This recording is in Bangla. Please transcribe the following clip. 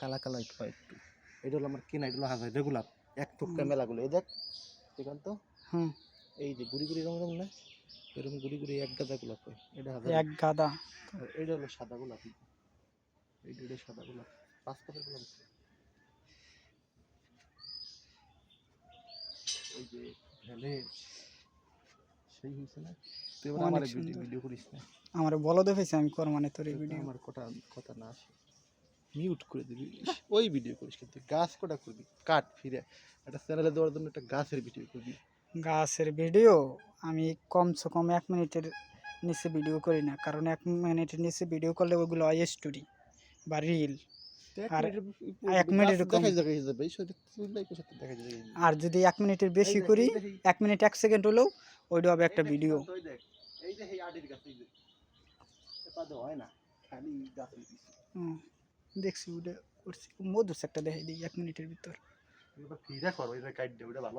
কালা কালা একটু এটা হলো আমার কেনা এটা হলো হাজার রেগুলার এক থুপকা মেলাগুলো। এই দেখ দেখেন তো। হুম। এই যে গুড়ি গুড়ি রং রং না এরকম গুড়ি গুড়ি এক গাদা গোলাপ হয়। এটা হাজার। এক গাদা। আর এটা হলো সাদা গোলাপ। এইটা এটা সাদা গোলাপ। পাঁচ কাপের গোলাপ। ওই যে ভেলে সেই হয়েছে না? তুই আমার ভিডিও করিস না? আমার বলো দেখেছি আমি কর মানে তোর এই ভিডিও। আমার কথা কথা না আসে। মিউট করে দিবি। ওই ভিডিও করিস কিন্তু। গাছ কটা করবি? কাট ফিরে। একটা চ্যানেলে দেওয়ার জন্য একটা গাছের ভিডিও করবি। গাছের ভিডিও আমি কমসে কম এক মিনিটের নিচে ভিডিও করি না। কারণ এক মিনিটের নিচে ভিডিও করলে ওগুলো হয় স্টোরি বা রিল আর এক আর যদি এক মিনিটের বেশি করি এক মিনিট এক সেকেন্ড হলেও ওইটা হবে একটা ভিডিও হয় না। খালি দেখছি, ওটা করছি। মধুর একটা দেখাই দিই, এক মিনিটের ভিতর। ফিরা কর এটা কাট দে ওটা ভালো